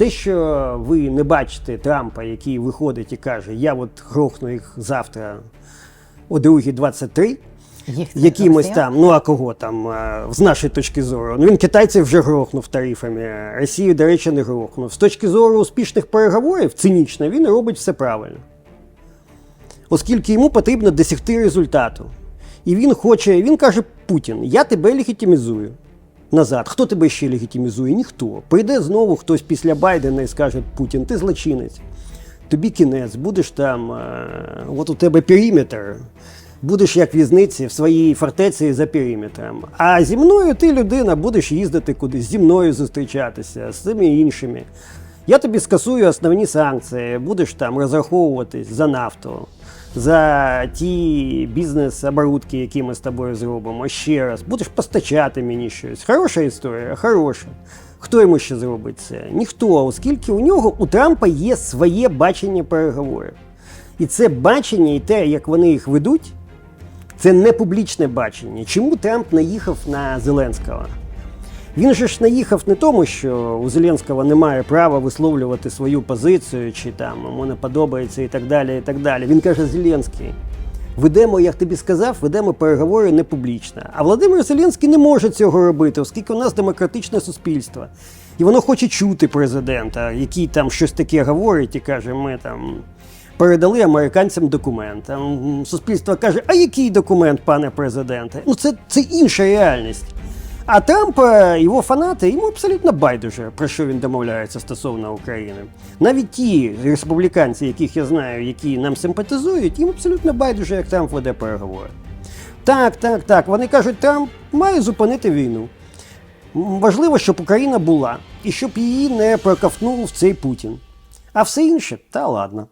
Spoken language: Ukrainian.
Те, що ви не бачите Трампа, який виходить і каже, я от грохну їх завтра о 2.23, якимось там, ну а кого там, з нашої точки зору. Ну він китайців вже грохнув тарифами, Росію, до речі, не грохнув. З точки зору успішних переговорів, цинічно, він робить все правильно. Оскільки йому потрібно досягти результату. І він хоче, він каже Путін, я тебе легітимізую. Назад. Хто тебе ще легітимізує? Ніхто. Прийде знову хтось після Байдена і скаже Путін, ти злочинець. Тобі кінець, будеш там, е, от у тебе периметр, будеш як в'язниці в своїй фортеці за периметром. А зі мною ти людина, будеш їздити кудись, зі мною зустрічатися, з цими іншими. Я тобі скасую основні санкції, будеш там розраховуватись за нафту, за ті бізнес-оборудки, які ми з тобою зробимо. Ще раз, будеш постачати мені щось. Хороша історія, хороша. Хто йому ще зробить це? Ніхто, оскільки у нього у Трампа є своє бачення переговорів. І це бачення, і те, як вони їх ведуть, це не публічне бачення. Чому Трамп наїхав на Зеленського? Він же ж наїхав не тому, що у Зеленського немає права висловлювати свою позицію, чи там йому не подобається і так далі. і так далі. Він каже: Зеленський, ведемо, як тобі сказав, ведемо переговори не публічно. А Володимир Зеленський не може цього робити, оскільки у нас демократичне суспільство. І воно хоче чути президента, який там щось таке говорить і каже, ми там. Передали американцям документ. Суспільство каже, а який документ, пане президенте? Ну це, це інша реальність. А Трамп, е, його фанати, йому абсолютно байдуже, про що він домовляється стосовно України. Навіть ті республіканці, яких я знаю, які нам симпатизують, їм абсолютно байдуже, як Трамп веде переговори. Так, так, так. Вони кажуть, Трамп має зупинити війну. Важливо, щоб Україна була, і щоб її не проковтнув цей Путін. А все інше, та ладно.